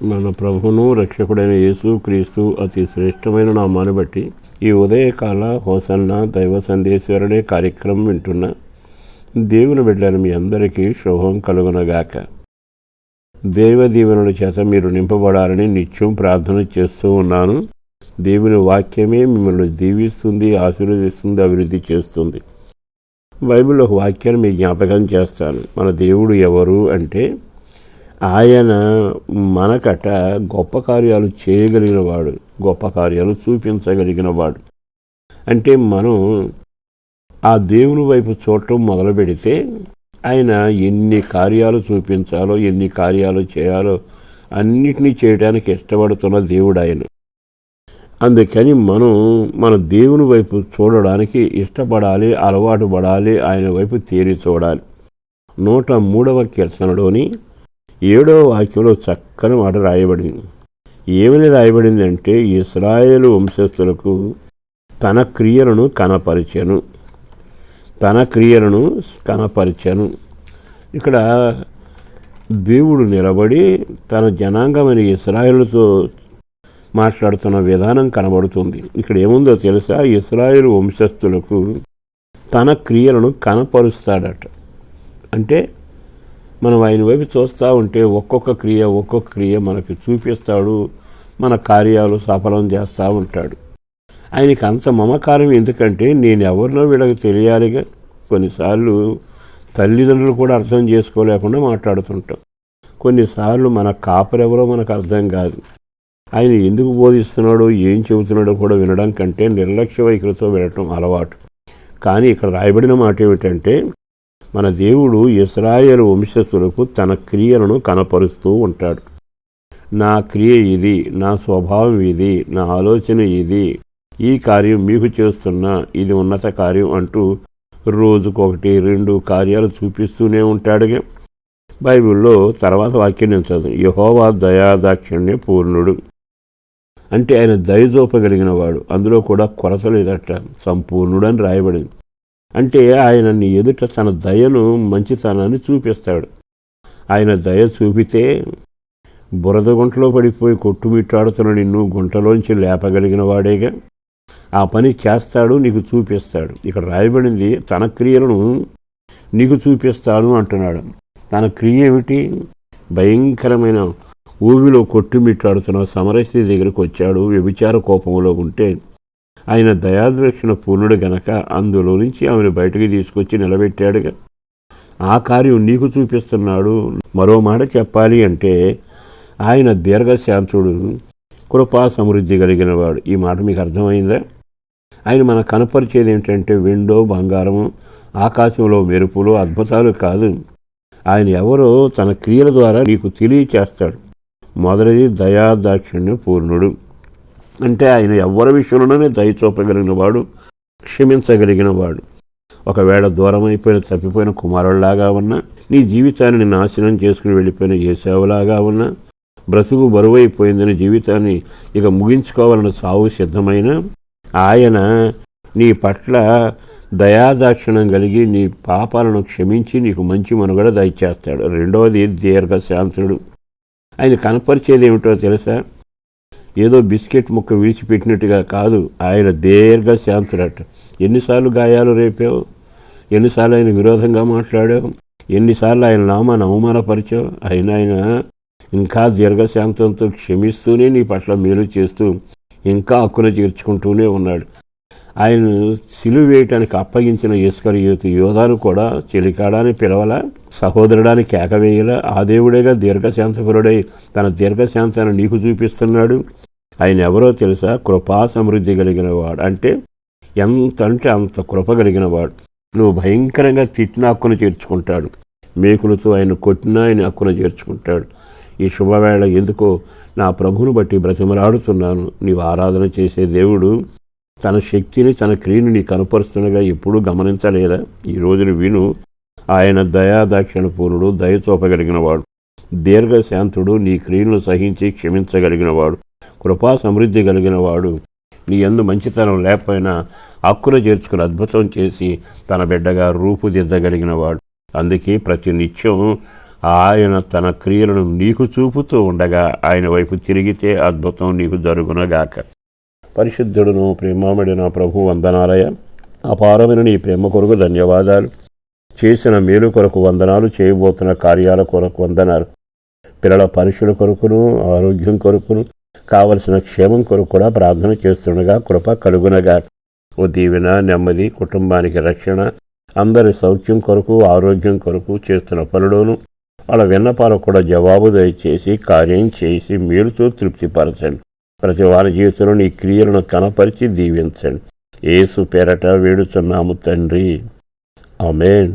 మన ప్రభువును రక్షకుడైన యేసు క్రీస్తు అతి శ్రేష్టమైన నామాన్ని బట్టి ఈ ఉదయకాల హోసన్న దైవ సందేశ్వరుడే కార్యక్రమం వింటున్న దేవుని బిడ్డలు మీ అందరికీ శుభం కలుగునగాక. దేవ దీవెనల చేత మీరు నింపబడాలని నిత్యం ప్రార్థన చేస్తూ ఉన్నాను. దేవుని వాక్యమే మిమ్మల్ని దీవిస్తుంది ఆశీర్వదిస్తుంది అభివృద్ధి చేస్తుంది. బైబిల్ ఒక వాక్యాన్ని మీ జ్ఞాపకం చేస్తాను. మన దేవుడు ఎవరు అంటే ఆయన మనకట గొప్ప కార్యాలు చేయగలిగినవాడు గొప్ప కార్యాలు చూపించగలిగినవాడు. అంటే మనం ఆ దేవుని వైపు చూడటం మొదలు పెడితే ఆయన ఎన్ని కార్యాలు చూపించాలో ఎన్ని కార్యాలు చేయాలో అన్నిటినీ చేయడానికి ఇష్టపడుతున్న దేవుడు ఆయన. అందుకని మనం మన దేవుని వైపు చూడడానికి ఇష్టపడాలి అలవాటు పడాలి ఆయన వైపు తేరి చూడాలి. నూట మూడవ కీర్తనలోని ఏడవ వాక్యంలో చక్కని మాట రాయబడింది. ఏమని రాయబడింది అంటే ఇస్రాయేలు వంశస్థులకు తన క్రియలను కనపరిచాను. తన క్రియలను కనపరిచాను. ఇక్కడ దేవుడు నిలబడి తన జనాంగమైన ఇస్రాయేల్తో మాట్లాడుతున్న విధానం కనబడుతుంది. ఇక్కడ ఏముందో తెలుసా? ఇస్రాయేల్ వంశస్థులకు తన క్రియలను కనపరుస్తాడట. అంటే మనం ఆయన వైపు చూస్తూ ఉంటే ఒక్కొక్క క్రియ ఒక్కొక్క క్రియ మనకి చూపిస్తాడు మన కార్యాలు సఫలం చేస్తూ ఉంటాడు. ఆయనకి అంత మమకారం ఎందుకంటే నేను ఎవరినో వీళ్ళకి తెలియాలిగా. కొన్నిసార్లు తల్లిదండ్రులు కూడా అర్థం చేసుకోలేకుండా మాట్లాడుతుంటాం. కొన్నిసార్లు మన కాపరెవరో మనకు అర్థం కాదు. ఆయన ఎందుకు బోధిస్తున్నాడో ఏం చెబుతున్నాడో కూడా వినడం కంటే నిర్లక్ష్య వైఖరితో వినటం అలవాటు. కానీ ఇక్కడ రాయబడిన మాట ఏమిటంటే మన దేవుడు ఇస్రాయేల్ వంశస్థులకు తన క్రియలను కనపరుస్తూ ఉంటాడు. నా క్రియ ఇది నా స్వభావం ఇది నా ఆలోచన ఇది ఈ కార్యం మీకు చేస్తున్నా ఇది ఉన్నత కార్యం అంటూ రోజుకొకటి రెండు కార్యాలు చూపిస్తూనే ఉంటాడుగా. బైబిల్లో తర్వాత వాక్యం నేను చదువు. యహోవా దయాదాక్షిణ్య పూర్ణుడు. అంటే ఆయన దయచూపగలిగిన వాడు అందులో కూడా కొరత లేదట. సంపూర్ణుడు అని రాయబడింది. అంటే ఆయన నీ ఎదుట తన దయను మంచితనాన్ని చూపిస్తాడు. ఆయన దయ చూపితే బురద గుంటలో పడిపోయి కొట్టుమిట్టాడుతున్న నిన్ను గుంటలోంచి లేపగలిగిన వాడేగా. ఆ పని చేస్తాడు నీకు చూపిస్తాడు. ఇక్కడ రాయబడింది తన క్రియలను నీకు చూపిస్తాను అంటున్నాడు. తన క్రియ ఏమిటి? భయంకరమైన ఊవిలో కొట్టుమిట్టాడుతున్న సమరస్థితి దగ్గరికి వచ్చాడు. వ్యభిచార కోపంలో ఉంటే ఆయన దయాద్వేక్షణ పూర్ణుడు గనక అందులో నుంచి ఆమెను బయటకు తీసుకొచ్చి నిలబెట్టాడుగా. ఆ కార్యం నీకు చూపిస్తున్నాడు. మరో మాట చెప్పాలి అంటే ఆయన దీర్ఘశాంతుడు కృపా సమృద్ధి కలిగిన వాడు ఈ మాట మీకు అర్థమైందా? ఆయన మన కనపరిచేది ఏంటంటే విండో బంగారము ఆకాశంలో మెరుపులు అద్భుతాలు కాదు. ఆయన ఎవరో తన క్రియల ద్వారా నీకు తెలియచేస్తాడు. మొదటిది దయాదాక్షిణ్య పూర్ణుడు. అంటే ఆయన ఎవరి విషయంలోనే దయ చూపగలిగిన వాడు క్షమించగలిగిన వాడు ఒకవేళ దూరం అయిపోయిన తప్పిపోయిన కుమారుల్లాగా ఉన్నా నీ జీవితాన్ని నాశనం చేసుకుని వెళ్ళిపోయిన ఏసేవలాగా ఉన్నా బ్రతుకు బరువైపోయిందని జీవితాన్ని ఇక ముగించుకోవాలని సావు సిద్ధమైన ఆయన నీ పట్ల దయాదాక్షిణం కలిగి నీ పాపాలను క్షమించి నీకు మంచి మనుగడ దయచేస్తాడు. రెండవది దీర్ఘశాంతుడు. ఆయన కనపరిచేది ఏమిటో తెలుసా? ఏదో బిస్కెట్ ముక్క విడిచిపెట్టినట్టుగా కాదు. ఆయన దీర్ఘశాంతుడట. ఎన్నిసార్లు గాయాలు రేపావు? ఎన్నిసార్లు ఆయన విరోధంగా మాట్లాడావు? ఎన్నిసార్లు ఆయన నామాన్ని అవమానపరిచావు? అయినా ఆయన ఇంకా దీర్ఘశాంతంతో క్షమిస్తూనే నీ పట్ల మేలు చేస్తూ ఇంకా హక్కున చేర్చుకుంటూనే ఉన్నాడు. ఆయన సిలువ వేయటానికి అప్పగించిన ఇస్కర్ యోధాను కూడా చెలికాడాన్ని పిలవల? సహోదరుడాన్ని కేకవేయల? ఆ దేవుడేగా దీర్ఘశాంతపురుడై తన దీర్ఘశాంతాన్ని నీకు చూపిస్తున్నాడు. ఆయన ఎవరో తెలుసా? కృపా సమృద్ధి కలిగిన వాడు అంటే ఎంత అంటే అంత కృప కలిగిన వాడు నువ్వు భయంకరంగా తిట్టిన హక్కును చేర్చుకుంటాడు మేకులతో ఆయన కొట్టినా ఆయన హక్కును చేర్చుకుంటాడు ఈ శుభవేళ ఎందుకో నా ప్రభును బట్టి బ్రతిమలాడుతున్నాను. నీవు ఆరాధన చేసే దేవుడు తన శక్తిని తన క్రియను నీ కనపరుస్తుండగా ఎప్పుడూ గమనించలేదా? ఈ రోజును విను. ఆయన దయాదాక్షిణ పూర్ణుడు దయ దీర్ఘశాంతుడు నీ క్రియను సహించి క్షమించగలిగినవాడు. కృపా సమృద్ధి కలిగిన వాడు నీ ఎందు మంచితనం లేకపోయినా హక్కులు చేర్చుకుని అద్భుతం చేసి తన బిడ్డగా రూపుదిద్దగలిగిన వాడు. అందుకే ప్రతి నిత్యం ఆయన తన క్రియలను నీకు చూపుతూ ఉండగా ఆయన వైపు తిరిగితే అద్భుతం నీకు జరుగునగాక. పరిశుద్ధుడును ప్రేమామడిన ప్రభు వందనాలయ. అపారమైన నీ ప్రేమ కొరకు ధన్యవాదాలు. చేసిన మేలు కొరకు వందనాలు చేయబోతున్న కార్యాల కొరకు వందనాలు. పిల్లల పరీక్షల కొరకును ఆరోగ్యం కొరకును కావలసిన క్షేమం కొరకు కూడా ప్రార్థన చేస్తుండగా కృప కలుగునగా. ఓ దీవెన నెమ్మది కుటుంబానికి రక్షణ అందరి సౌఖ్యం కొరకు ఆరోగ్యం కొరకు చేస్తున్న పనులను వాళ్ళ విన్నపాలకు కూడా జవాబు దయచేసి కార్యం చేసి మేలుతో తృప్తిపరచండి. ప్రతి వారి జీవితంలో నీ క్రియలను కనపరిచి దీవించండి. ఏసు పేరట వేడుచున్నాము తండ్రి. ఆమెన్.